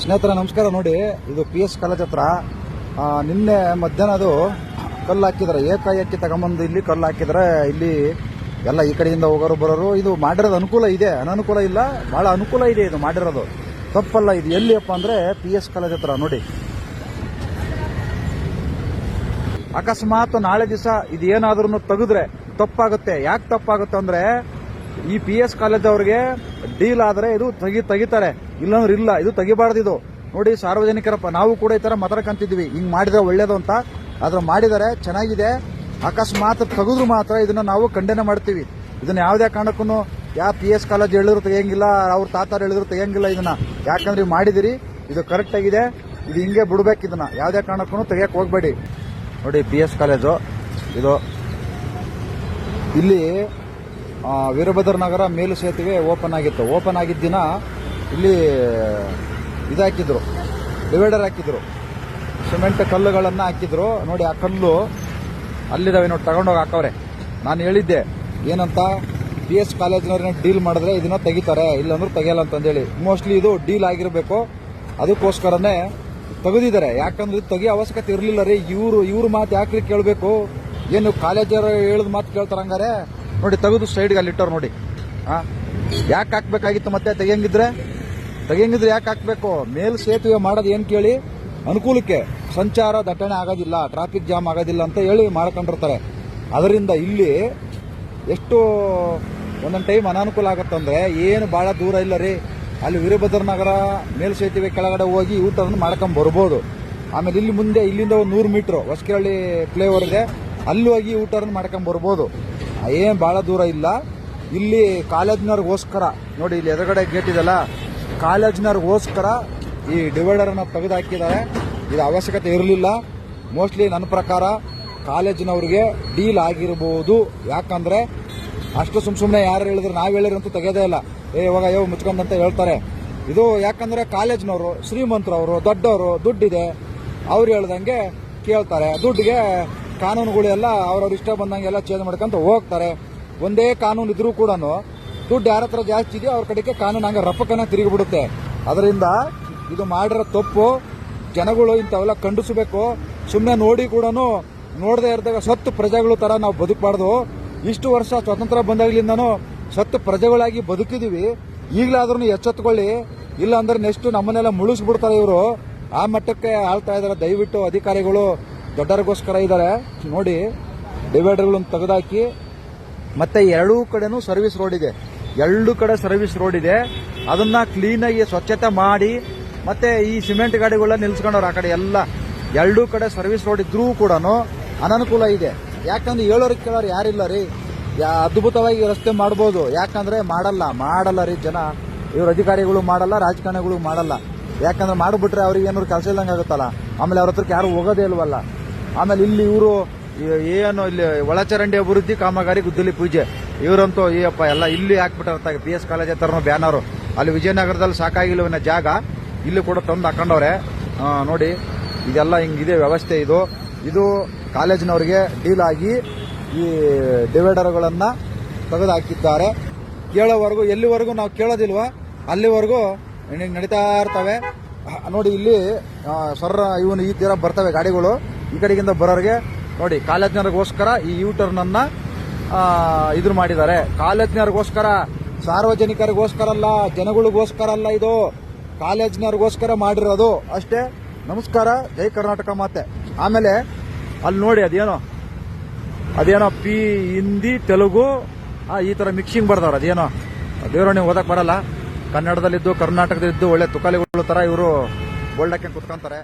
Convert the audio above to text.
ಸ್ನೇಹಿತರೆ, ನಮಸ್ಕಾರ ನೋಡಿ. ಇದು ಪಿ ಎಸ್ ಕಾಲೇಜ್ ಹತ್ರ. ನಿನ್ನೆ ಮಧ್ಯಾಹ್ನ ಅದು ಕಲ್ಲು ಹಾಕಿದ್ರೆ ಏಕಾಏಕಿ ತಗೊಂಬಂದು ಇಲ್ಲಿ ಕಲ್ಲು ಹಾಕಿದ್ರೆ ಇಲ್ಲಿ ಎಲ್ಲ ಈ ಕಡೆಯಿಂದ ಹೋಗೋರು ಬರೋರು. ಇದು ಮಾಡಿರೋದು ಅನುಕೂಲ ಇದೆ. ಅನನುಕೂಲ ಇಲ್ಲ. ಭಾಳ ಅನುಕೂಲ ಇದೆ ಇದು ಮಾಡಿರೋದು. ತಪ್ಪಲ್ಲ ಇದು. ಎಲ್ಲಿಯಪ್ಪ ಅಂದರೆ ಪಿ ಎಸ್ ಕಾಲೇಜ್ ಹತ್ರ ನೋಡಿ. ಅಕಸ್ಮಾತ್ ನಾಳೆ ದಿವಸ ಇದು ಏನಾದ್ರೂ ತೆಗೆದ್ರೆ ತಪ್ಪಾಗುತ್ತೆ. ಯಾಕೆ ತಪ್ಪಾಗುತ್ತೆ ಅಂದ್ರೆ ಈ ಪಿ ಎಸ್ ಕಾಲೇಜ್ ಅವ್ರಿಗೆ ಡೀಲ್ ಆದ್ರೆ ಇದು ತೆಗಿ ತೆಗಿತಾರೆ. ಇಲ್ಲಾಂದ್ರೆ ಇಲ್ಲ, ಇದು ತೆಗಿಬಾರ್ದು ಇದು. ನೋಡಿ ಸಾರ್ವಜನಿಕರಪ್ಪ ನಾವು ಕೂಡ ಈ ತರ ಮಾತಾಡ್ಕೊಂತಿದ್ವಿ ಹಿಂಗ್ ಮಾಡಿದ್ರೆ ಒಳ್ಳೇದು ಅಂತ. ಆದ್ರೆ ಮಾಡಿದರೆ ಚೆನ್ನಾಗಿದೆ. ಅಕಸ್ಮಾತ್ ತೆಗೆದ್ರು ಮಾತ್ರ ಇದನ್ನ ನಾವು ಖಂಡನೆ ಮಾಡ್ತೀವಿ. ಇದನ್ನ ಯಾವುದೇ ಕಾರಣಕ್ಕೂ ಯಾ ಪಿ ಎಸ್ ಕಾಲೇಜ್ ಹೇಳಿದ್ರು ತೆಗಿಯಂಗಿಲ್ಲ, ಅವ್ರ ತಾತಾರು ಹೇಳಿದ್ರು ತೆಗಿಯಂಗಿಲ್ಲ ಇದನ್ನ. ಯಾಕಂದ್ರೆ ಮಾಡಿದಿರಿ, ಇದು ಕರೆಕ್ಟ್ ಆಗಿದೆ, ಇದು ಹಿಂಗೆ ಬಿಡ್ಬೇಕು ಇದನ್ನ. ಯಾವುದೇ ಕಾರಣಕ್ಕೂ ತೆಗಿಯಕ್ ಹೋಗ್ಬೇಡಿ. ನೋಡಿ ಪಿ ಎಸ್ ಕಾಲೇಜು, ಇದು ಇಲ್ಲಿ ವೀರಭದ್ರ ನಗರ ಮೇಲು ಸೇತುವೆ ಓಪನ್ ಆಗಿತ್ತು. ಓಪನ್ ಆಗಿದ್ದ ದಿನ ಇಲ್ಲಿ ಇದಾಕಿದ್ರು ಡಿವೈಡರ್ ಹಾಕಿದ್ರು. ಸಿಮೆಂಟ್ ಕಲ್ಲುಗಳನ್ನು ಹಾಕಿದ್ರು. ನೋಡಿ, ಆ ಕಲ್ಲು ಅಲ್ಲಿದ್ದಾವೆ ನೋಡಿ, ತಗೊಂಡೋಗಿ ಹಾಕವ್ರೆ. ನಾನು ಹೇಳಿದ್ದೆ, ಏನಂತ ಬಿ ಎಸ್ ಕಾಲೇಜ್ನವ್ರನ್ನ ಡೀಲ್ ಮಾಡಿದ್ರೆ ಇದನ್ನ ತೆಗಿತಾರೆ, ಇಲ್ಲಾಂದ್ರೆ ತೆಗಿಯಲ್ಲ ಅಂತಂದೇಳಿ. ಮೋಸ್ಟ್ಲಿ ಇದು ಡೀಲ್ ಆಗಿರಬೇಕು. ಅದಕ್ಕೋಸ್ಕರನೇ ತೆಗೆದಿದ್ದಾರೆ. ಯಾಕಂದ್ರೆ ಇದು ತೆಗಿಯೋ ಅವಶ್ಯಕತೆ ಇರಲಿಲ್ಲ ರೀ. ಇವರು, ಇವ್ರ ಮಾತು ಯಾಕ್ರಿ ಕೇಳಬೇಕು? ಏನು ಕಾಲೇಜರು ಹೇಳಿದ ಮಾತು ಕೇಳ್ತಾರ ಹಂಗಾರೆ ನೋಡಿ ತೆಗೆದು ಸೈಡ್ಗೆ ಅಲ್ಲಿಟ್ಟವ್ರು ನೋಡಿ. ಹಾ ಯಾಕೆ ಹಾಕ್ಬೇಕಾಗಿತ್ತು ಮತ್ತೆ ತೆಗಿಯಂಗಿದ್ರೆ? ತೆಗಿಯಂಗಿದ್ರೆ ಯಾಕೆ ಹಾಕ್ಬೇಕು? ಮೇಲ್ ಸೇತುವೆ ಮಾಡೋದು ಏನು ಕೇಳಿ? ಅನುಕೂಲಕ್ಕೆ ಸಂಚಾರ ದಟ್ಟಣೆ ಆಗೋದಿಲ್ಲ ಟ್ರಾಫಿಕ್ ಜಾಮ್ ಆಗೋದಿಲ್ಲ ಅಂತ ಹೇಳಿ ಮಾಡ್ಕೊಂಡಿರ್ತಾರೆ ಅದರಿಂದ ಇಲ್ಲಿ ಎಷ್ಟು ಒಂದೊಂದು ಟೈಮ್ ಅನಾನುಕೂಲ ಆಗುತ್ತಂದ್ರೆ ಏನು ಭಾಳ ದೂರ ಇಲ್ಲ ರೀ. ಅಲ್ಲಿ ವೀರಭದ್ರ ನಗರ ಮೇಲ್ ಸೇತುವೆ ಕೆಳಗಡೆ ಹೋಗಿ ಊಟವನ್ನು ಮಾಡ್ಕೊಂಡು ಬರ್ಬೋದು. ಆಮೇಲೆ ಇಲ್ಲಿ ಮುಂದೆ ಇಲ್ಲಿಂದ ಒಂದು ನೂರು ಮೀಟ್ರು ಹೊಸಕೇಳಿ ಇದೆ. ಅಲ್ಲಿ ಹೋಗಿ ಊಟವನ್ನು ಮಾಡ್ಕೊಂಡ್ ಬರ್ಬೋದು. ಏನು ಭಾಳ ದೂರ ಇಲ್ಲ. ಇಲ್ಲಿ ಕಾಲೇಜ್ನವ್ರಿಗೋಸ್ಕರ, ನೋಡಿ ಇಲ್ಲಿ ಎದುರುಗಡೆ ಗೇಟ್ ಇದೆಲ್ಲ ಕಾಲೇಜ್ನವ್ರಿಗೋಸ್ಕರ ಈ ಡಿವೈಡರನ್ನು ತೆಗೆದುಹಾಕಿದ್ದಾರೆ ತೆಗೆದು ಹಾಕಿದ್ದಾರೆ ಇದು ಅವಶ್ಯಕತೆ ಇರಲಿಲ್ಲ. ಮೋಸ್ಟ್ಲಿ ನನ್ನ ಪ್ರಕಾರ ಕಾಲೇಜಿನವ್ರಿಗೆ ಡೀಲ್ ಆಗಿರ್ಬೋದು. ಯಾಕಂದರೆ ಅಷ್ಟು ಸುಮ್ ಸುಮ್ಮನೆ ಯಾರು ಹೇಳಿದ್ರೆ ಹೇಳಿದ್ರು ಅಂತೂ ತೆಗೆಯೋದೇ ಇಲ್ಲ. ಏ, ಇವಾಗ ಯೋ ಮುಚ್ಕೊಂಡಂತ ಹೇಳ್ತಾರೆ. ಇದು ಯಾಕಂದರೆ ಕಾಲೇಜ್ನವರು, ಶ್ರೀಮಂತರವರು, ದೊಡ್ಡವರು, ದುಡ್ಡಿದೆ. ಅವ್ರು ಹೇಳ್ದಂಗೆ ಕೇಳ್ತಾರೆ. ದುಡ್ಡಿಗೆ ಕಾನೂನುಗಳೆಲ್ಲ ಅವ್ರವ್ರ ಇಷ್ಟ ಬಂದಂಗೆಲ್ಲ ಚೇಂಜ್ ಮಾಡ್ಕೊಂತ ಹೋಗ್ತಾರೆ. ಒಂದೇ ಕಾನೂನು ಇದ್ರೂ ಕೂಡ ದುಡ್ಡು ಯಾರ ಹತ್ರ ಜಾಸ್ತಿ ಇದೆಯೋ ಅವ್ರ ಕಡೆಗೆ ಕಾನೂನು ಹಂಗೆ ತಿರುಗಿ ತಿರುಗಿಬಿಡುತ್ತೆ. ಅದರಿಂದ ಇದು ಮಾಡಿರೋ ತಪ್ಪು, ಜನಗಳು ಇಂಥವೆಲ್ಲ ಖಂಡಿಸಬೇಕು. ಸುಮ್ಮನೆ ನೋಡಿ ಕೂಡ ನೋಡದೆ ಇರ್ದಾಗ ಸತ್ತು ಪ್ರಜೆಗಳು ಥರ ನಾವು ಬದುಕಬಾರ್ದು. ಇಷ್ಟು ವರ್ಷ ಸ್ವತಂತ್ರ ಬಂದಾಗ್ಲಿಂದನೂ ಸತ್ತು ಪ್ರಜೆಗಳಾಗಿ ಬದುಕಿದೀವಿ. ಈಗಲಾದ್ರೂ ಎಚ್ಚೆತ್ಕೊಳ್ಳಿ. ಇಲ್ಲ ಅಂದ್ರೆ ನೆಕ್ಸ್ಟ್ ನಮ್ಮನ್ನೆಲ್ಲ ಮುಳುಗಿಸ್ಬಿಡ್ತಾರೆ ಇವರು. ಆ ಮಟ್ಟಕ್ಕೆ ಆಳ್ತಾ ಇದ್ದಾರೆ. ದಯವಿಟ್ಟು ಅಧಿಕಾರಿಗಳು ದೊಡ್ಡರಿಗೋಸ್ಕರ ಇದ್ದಾರೆ. ನೋಡಿ ಡಿವೈಡರ್ಗಳನ್ನು ತೆಗೆದಾಕಿ, ಮತ್ತೆ ಎರಡೂ ಕಡೆನೂ ಸರ್ವಿಸ್ ರೋಡ್ ಇದೆ. ಎರಡು ಕಡೆ ಸರ್ವಿಸ್ ರೋಡ್ ಇದೆ. ಅದನ್ನ ಕ್ಲೀನಾಗಿ ಸ್ವಚ್ಛತೆ ಮಾಡಿ, ಮತ್ತೆ ಈ ಸಿಮೆಂಟ್ ಗಾಡಿಗಳನ್ನ ನಿಲ್ಸ್ಕೊಂಡವ್ರು ಆ ಕಡೆ ಎಲ್ಲ. ಎರಡೂ ಕಡೆ ಸರ್ವಿಸ್ ರೋಡ್ ಇದ್ರೂ ಕೂಡ ಅನನುಕೂಲ ಇದೆ. ಯಾಕಂದ್ರೆ ಹೇಳೋರಿಗೆ ಕೇಳೋರು ಯಾರಿಲ್ಲ ರೀ. ಅದ್ಭುತವಾಗಿ ರಸ್ತೆ ಮಾಡ್ಬೋದು. ಯಾಕಂದ್ರೆ ಮಾಡಲ್ಲ. ಮಾಡಲ್ಲ ರೀ ಜನ. ಇವ್ರ ಅಧಿಕಾರಿಗಳು ಮಾಡಲ್ಲ, ರಾಜಕಾರಣಿಗಳು ಮಾಡಲ್ಲ. ಯಾಕಂದ್ರೆ ಮಾಡಿಬಿಟ್ರೆ ಅವ್ರಿಗೆ ಏನಾದ್ರು ಕೆಲಸ ಇಲ್ದಂಗೆ ಆಗುತ್ತಲ್ಲ ಆಮೇಲೆ ಅವ್ರ ಹತ್ರಕ್ಕೆ ಯಾರು ಹೋಗೋದೇ ಇಲ್ವಲ್ಲ. ಆಮೇಲೆ ಇಲ್ಲಿ ಇವರು ಏನು ಇಲ್ಲಿ ಒಳಚರಂಡಿ ಅಭಿವೃದ್ಧಿ, ಕಾಮಗಾರಿ, ಗುದ್ದಲಿ ಪೂಜೆ. ಇವರಂತೂ ಅಯ್ಯಪ್ಪ ಎಲ್ಲ ಇಲ್ಲಿ ಹಾಕ್ಬಿಟ್ಟಾರ ಪಿ ಎಸ್ ಕಾಲೇಜ್ ಹತ್ರನೂ ಬ್ಯಾನರು. ಅಲ್ಲಿ ವಿಜಯನಗರದಲ್ಲಿ ಸಾಕಾಗಿಲ್ಲವನ್ನ ಜಾಗ. ಇಲ್ಲಿ ಕೂಡ ತಂದು ಹಾಕೊಂಡವ್ರೆ. ನೋಡಿ, ಇದೆಲ್ಲ ಹಿಂಗಿದೆ ವ್ಯವಸ್ಥೆ ಇದು. ಇದು ಕಾಲೇಜಿನವರಿಗೆ ಡೀಲ್ ಆಗಿ ಈ ಡಿವೈಡರ್ಗಳನ್ನು ತೆಗೆದು ಹಾಕಿದ್ದಾರೆ ಕೇಳೋವರೆಗೂ, ಎಲ್ಲಿವರೆಗೂ ನಾವು ಕೇಳೋದಿಲ್ವಾ? ಅಲ್ಲಿವರೆಗೂ ನಡೀತಾ ಇರ್ತವೆ. ನೋಡಿ, ಇಲ್ಲಿ ಸರ್ ಇವನು ಈ ತೀರ ಬರ್ತವೆ ಗಾಡಿಗಳು. ಈ ಕಡೆಗಿಂದ ಬರೋರಿಗೆ ನೋಡಿ ಕಾಲಜ್ಞರಿಗೋಸ್ಕರ ಈ ಯೂ ಟರ್ನ್ ಅನ್ನ ಇದ್ರ ಮಾಡಿದ್ದಾರೆ. ಕಾಲೇಜ್ನವ್ರಿಗೋಸ್ಕರ ಸಾರ್ವಜನಿಕರಿಗೋಸ್ಕರ ಅಲ್ಲ, ಜನಗಳಿಗೋಸ್ಕರ ಅಲ್ಲ ಇದು. ಕಾಲೇಜ್ನವ್ರಿಗೋಸ್ಕರ ಮಾಡಿರೋದು. ಅಷ್ಟೇ, ನಮಸ್ಕಾರ, ಜೈ ಕರ್ನಾಟಕ ಮಾತೆ. ಆಮೇಲೆ, ಅಲ್ಲಿ ನೋಡಿ, ಅದೇನೋ ಅದೇನೋ ಪಿ, ಹಿಂದಿ, ತೆಲುಗು ಈ ತರ ಮಿಕ್ಸಿಂಗ್ ಬರ್ದವ್ರು ಅದೇನೋ ದೇವ್ರ ನೀವು ಓದಕ್ ಬರಲ್ಲ. ಕನ್ನಡದಲ್ಲಿದ್ದು, ಕರ್ನಾಟಕದಲ್ಲಿದ್ದು ಒಳ್ಳೆ ತುಕಾಲಿಗಳು ತರ ಇವರು ಬೋಲ್ಡಕ್ಕೆ ಕುತ್ಕೊಂತಾರೆ.